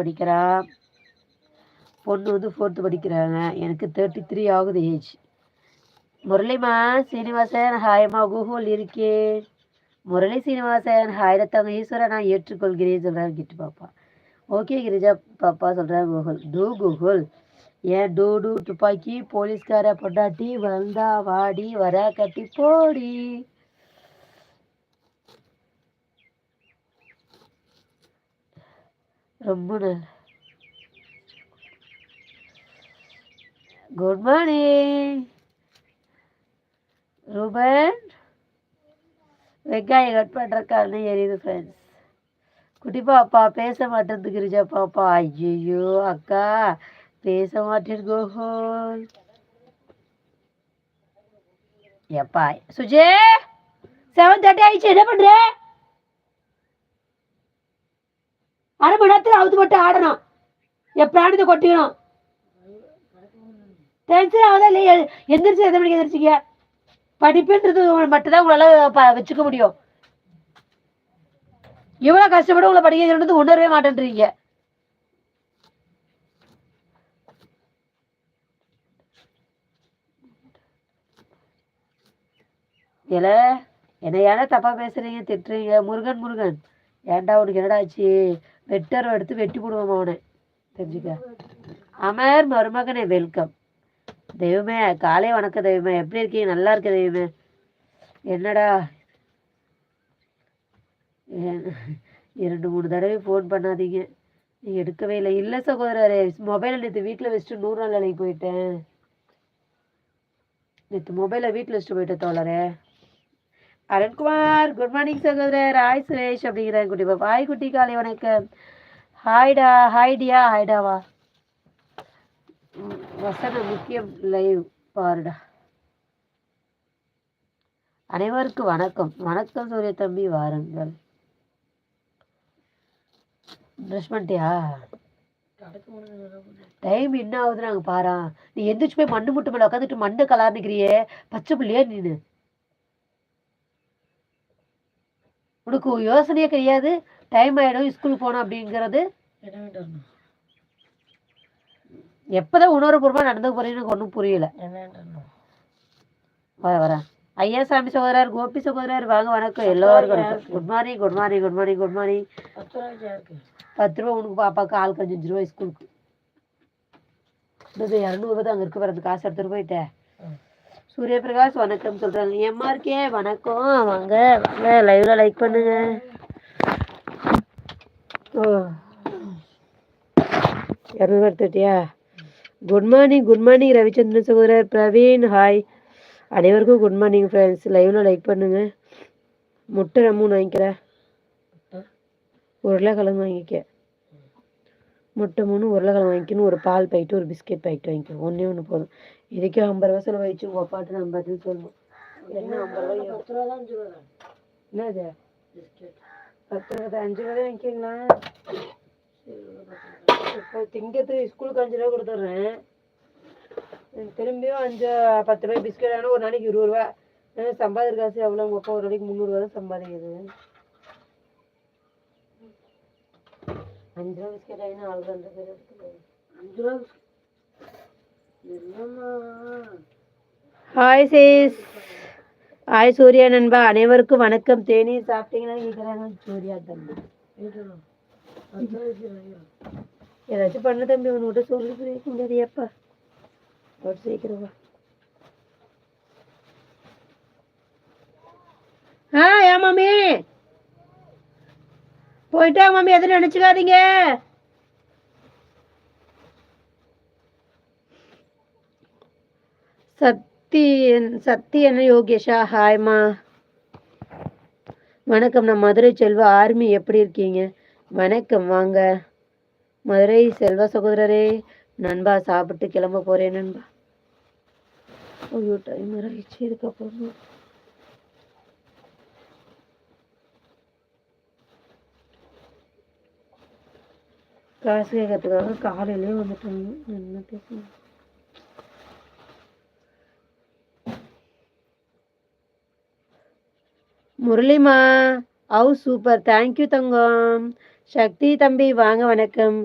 படிக்கிறா. பொண்ணு வந்து ஃபோர்த்து படிக்கிறாங்க. எனக்கு தேர்ட்டி த்ரீ ஆகுது ஏஜ் முரளிமா சீனிவாசன் ஹாயம்மா கூகுள் இருக்கே. முரளி சீனிவாசன் ஹாய் ரத்தவங்க ஈஸ்வரன் நான் ஏற்றுக்கொள்கிறேன் சொல்கிறாங்க கிட்டு பாப்பா. ஓகே கிரிஜா பாப்பா சொல்கிறாங்க கூகுள் டூ கூகுள் ஏன் டூ டூ துப்பாக்கி போலீஸ்கார பொண்டாட்டி வந்தா வாடி வர கட்டி போடி. ரொம்ப நல்ல குட் மார்னிங் ரூபன் வெங்காயம் கட் பண்ணுறக்கான்னு எரியுது ஃப்ரெண்ட்ஸ் குட்டி பாப்பா பேச மாட்டேங்குது கிரிஜா பாப்பா. ஐயோ அக்கா பேச மாட்டேன் கோஹோல் எப்பா சுஜே செவன் தேர்ட்டி ஆயிடுச்சு என்ன பண்ற? அவுத்து போட்டு ஆடணும். என் பிராணத்தை கொட்டிக்கணும். டென்ஷன் ஆகுதா இல்லையா எந்திரிச்சு எத்தனை மணிக்கு எந்திரிச்சிங்க படிப்புன்றது மட்டும்தான் உங்களால் வச்சுக்க முடியும். இவ்வளோ கஷ்டப்பட்டு உங்களை படிக்கிறது உணரவே மாட்டேன்றீங்க. இல்ல ஏன்னா தப்பா பேசுறீங்க திட்டுறீங்க? முருகன் முருகன். ஏன்டா உனக்கு என்னடா ஆச்சு? வெட்டர் எடுத்து வெட்டி போடுவோம் அவனை. தெரிஞ்சுக்க? அமர் மருமகனே வெல்கம் தெய்வமே காலை வணக்கம் தெய்வமே. எப்படி இருக்கீங்க? நல்லா இருக்க தெய்வமே. என்னடா? ஏ- இரண்டு மூணு தடவை ஃபோன் பண்ணாதீங்க. நீ எடுக்கவே இல்லை. இல்லை சகோதரரே மொபைலை நேற்று வீட்டில் வச்சுட்டு நூறு நாள் வேலைக்கு போயிட்டேன். நேற்று மொபைலை வீட்டில் வச்சுட்டு போயிட்டேன் தோழரே. அருண்குமார் குட் மார்னிங் சகோதரர். ஹாய் சுரேஷ் அப்படிங்கிற குட்டி பாப்பா ஹாய் குட்டி காலை வணக்கம். ஹாய்டா ஹாய்டியா ஹாய்டாவா வசனம் முக்கியம் லைவ் பாருடா. அனைவருக்கும் வணக்கம். வணக்கம் சூரிய தம்பி வாருங்கள். ப்ரஷ் பண்ணிட்டியா? டைம் என்ன ஆகுது நாங்கள் பாரா. நீ எந்திரிச்சு போய் மண்ணு மட்டும் மேலே உட்காந்துட்டு மண்ணை கலார்னுக்கிறியே பச்சை பிள்ளையா நீனு. உனக்கு யோசனையே கிடையாது. டைம் ஆயிடும் ஸ்கூலுக்கு போனோம் அப்படிங்கிறது. எப்பதான் உணர்வுபூர்வமா நடந்து போறீங்கன்னு எனக்கு ஒன்றும் புரியல. வர வரேன் ஐயா சாமி சகோதரர் கோபி சகோதரர் வாங்க வணக்கம். எல்லோருக்கும் good morning good morning good morning good morning பத்து ரூபா உனக்கு பாப்பாவுக்கு ஆளுக்கு அஞ்சு ரூபாய் ஸ்கூலுக்கு இரநூறுபா தான் அங்கே இருக்க வரது காசு எடுத்துட்டு போயிட்டேன். சூரிய பிரகாஷ் வணக்கம் சொல்றாங்க. ஏம்மா இருக்கே? வணக்கம். வாங்க வாங்க. லைவ்ல லைக் பண்ணுங்க. ஓ. எடுத்துட்டியா good morning good morning Ravichandran சகோதரர் பிரவீன். ஹாய் அனைவருக்கும் குட் மார்னிங் ஃப்ரெண்ட்ஸ் லைவ்ல லைக் பண்ணுங்க. முட்டை மூணு வாங்கிக்கிறேன். உருளைக்கிழங்கு வாங்கிக்க. முட்டை மூணு உருளைக்கிழங்கு வாங்கிக்கணும் ஒரு பால் பாக்கெட்டு ஒரு பிஸ்கெட் பாக்கெட் வாங்கிக்கணும். ஒன்றே ஒன்று போதும். இதுக்கே ஐம்பது ரூபா செலவு வச்சு உங்கள் அப்பாட்டு நான் பதில் சொல்லணும். என்ன ஐம்பது ரூபாய்? என்னது? பத்து ரூபா அஞ்சு ரூபா வாங்கிக்கிங்களா? இப்போ திங்கிறதுக்கு ஸ்கூலுக்கு அஞ்சு ரூபா கொடுத்துட்றேன். திரும்பியும் அஞ்சு பத்து ரூபாய் பிஸ்கெட் ஆனால் ஒரு நாளைக்கு இருபது ரூபா சம்பாதிக்கிற காசு எவ்வளோ உங்கள் அப்பா ஒரு நாளைக்கு முந்நூறுரூவா தான் சம்பாதிக்குது. அஞ்சு ஆள் ரெண்டு பேர் எடுத்துக்கோங்க. அஞ்சு ரூபா ஹாய் சேஸ் ஹாய் சூர்யா நண்பா. அனைவருக்கும் வணக்கம். தேநீர் சாப்பிட்டீங்களா? கேட்குறாங்க சூர்யா தம்பி. ஏதாச்சும் பண்ண தம்பி. உன்கிட்ட சொல்லி புரிய முடியாது ஏப்பா ஒரு சீக்கிரம் ஆ ஏன் மாமி. போயிட்டா மாமி எதுவும் நினைச்சுக்காதீங்க. சக்தி சக்தி என்ன யோகேஷா ஹாய்மா வணக்கம் நான் மதுரை செல்வா ஆர்மி எப்படி இருக்கீங்க? வணக்கம் வாங்க. மதுரை செல்வா சகோதரரே நண்பா சாப்பிட்டு கிளம்ப போறேன் நண்பா. ஐயோ டைம் ஆயிடுச்சு இதுக்கப்புறமா. காசு கேட்கறதுக்காக காலையிலே வந்துட்டாங்க என்ன பேசணும் முரளிமா அவு சூப்பர். தேங்க்யூ தங்கம். சக்தி தம்பி வாங்க வணக்கம்.